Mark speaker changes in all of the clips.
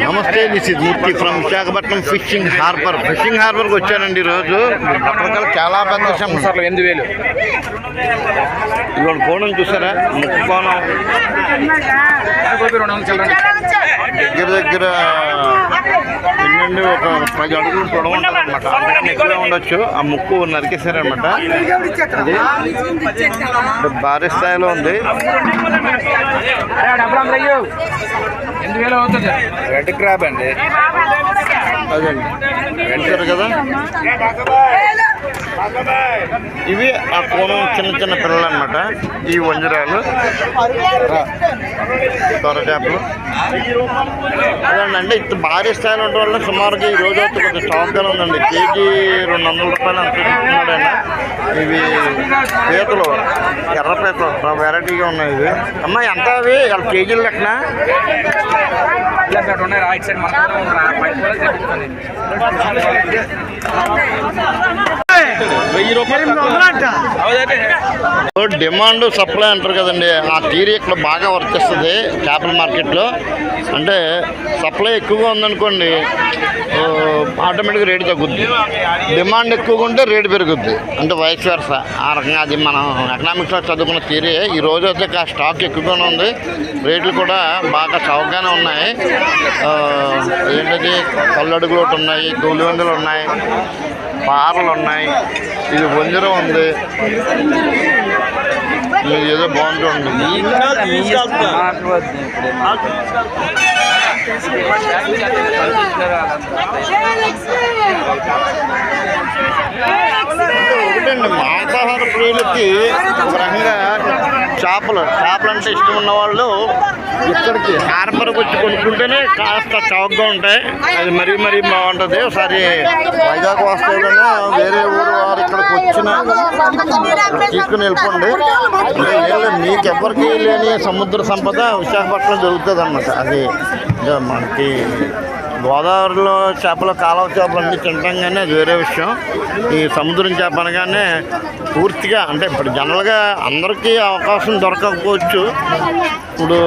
Speaker 1: నమస్తే this is Murthy from Visakhapatnam fishing harbour fishing హార్బర్కి వచ్చానండి ఈరోజు రకరకాల చాలా పెద్ద సంవత్సరాలు
Speaker 2: ఎనిమిది వేలు
Speaker 1: ఇవాళ కోణం చూసారా ముక్కు కోణం దగ్గర దగ్గర ఎన్నండి ఒక పది అడుగులు పొడవు ఉంటుంది అనమాట అంతకన్నా ఎక్కువే ఉండొచ్చు ఆ ముక్కు నరికేశారనమాట అది భారీ స్థాయిలో ఉంది
Speaker 2: ఎనిమిది వేలు అవుతుంది. రెడ్ క్రాబ్ అండి
Speaker 1: అదండి. చూసారు కదా? ఇవి ఆ కోణం చిన్న చిన్న పిల్లలు అనమాట ఈ వంజరాలు. దొర చేపలు. అదండి ఇంత భారీ స్థాయిలో ఉండడం వల్ల సుమారుగా ఈ రోజు అయితే కొంచెం స్టాక్గా ఉందండి. కేజీ రెండు వందల రూపాయలు అంత చెప్తున్నాడైనా ఇవి పీతలు ఎర్ర పీతలు. వెరైటీగా ఉన్నాయి ఇవి. అమ్మా ఎంత అవి? వాళ్ళ కేజీలు లెక్కన?
Speaker 2: రైట్ సైడ్
Speaker 1: డిమాండ్ సప్లై అంటారు కదండి ఆ థీరీ ఇక్కడ బాగా వర్తిస్తుంది చేపల మార్కెట్లో. అంటే సప్లై ఎక్కువగా ఉందనుకోండి ఆ, ఆటోమేటిక్గా రేటు తగ్గుద్ది. డిమాండ్ ఎక్కువగా ఉంటే రేటు పెరుగుద్ది. అంటే వయసు వరుస. ఆ రకంగా అది మనం ఎకనామిక్స్లో చదువుకున్న థీరీ. ఈ రోజు అయితే కా స్టాక్ ఎక్కువగానే ఉంది. రేట్లు కూడా బాగా చౌకగానే ఉన్నాయి. ఆ, ఏంటది? కల్లడుగులు ఒకటి ఉన్నాయి తూలివందలు ఉన్నాయి. పారలు ఉన్నాయి ఇది వంజరం ఉంది. ఇది ఏదో బాగుంటుంది ఒకటండి మాంసాహార ప్రియులకి ఒక రకంగా చేపలు చేపలు అంటే ఇష్టం ఉన్న వాళ్ళు ఇక్కడికి. హార్బర్కి వచ్చి కొనుక్కుంటేనే కాస్త చౌకగా ఉంటాయి. అది మరీ మరీ బాగుంటుంది. ఒకసారి వైజాగ్ వస్తాయిలోనే వేరే ఊరు వారు ఇక్కడికి వచ్చిన తీసుకుని వెళ్ళిపోండి. అంటే మీకు ఎవరికి లేని సముద్ర సంపద విశాఖపట్నం దొరుకుతుంది అన్నమాట అది మనకి గోదావరిలో చేపలు కాలువ చేపలు అన్నీ తింటాం కానీ అది వేరే విషయం. ఈ సముద్రం చేప అనగానే పూర్తిగా అంటే ఇప్పుడు జనరల్గా అందరికీ అవకాశం దొరకకపోవచ్చు. ఇప్పుడు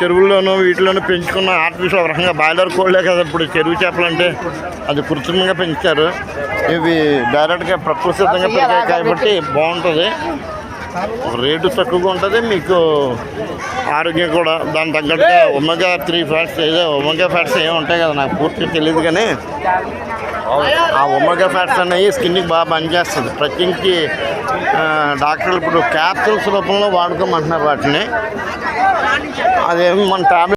Speaker 1: చెరువుల్లోనూ వీటిలోనూ పెంచుకున్న ఆర్టిఫిషియల్ రకంగా బాయిలర్ కోళ్ళే కదా ఇప్పుడు చెరువు చేపలు అంటే అది కృత్రిమంగా పెంచుతారు ఇవి డైరెక్ట్గా ప్రకృతి సిద్ధంగా పెరిగాయి కాబట్టి బాగుంటుంది. రేటు తక్కువగా ఉంటుంది మీకు ఆరోగ్యం కూడా దాని తగ్గట్టుగా ఒమేగా త్రీ ఫ్యాట్స్ ఏదో ఒమేగా ఫ్యాట్స్ ఏమి ఉంటాయి కదా నాకు పూర్తిగా తెలియదు కానీ ఆ ఒమేగా ఫ్యాట్స్ అనేవి స్కిన్కి బాగా పనిచేస్తుంది. ప్రత్యేకించి డాక్టర్లు ఇప్పుడు క్యాప్సూల్స్ రూపంలో వాడుకోమంటున్నారు వాటిని. అదేమి మన టాబ్లెట్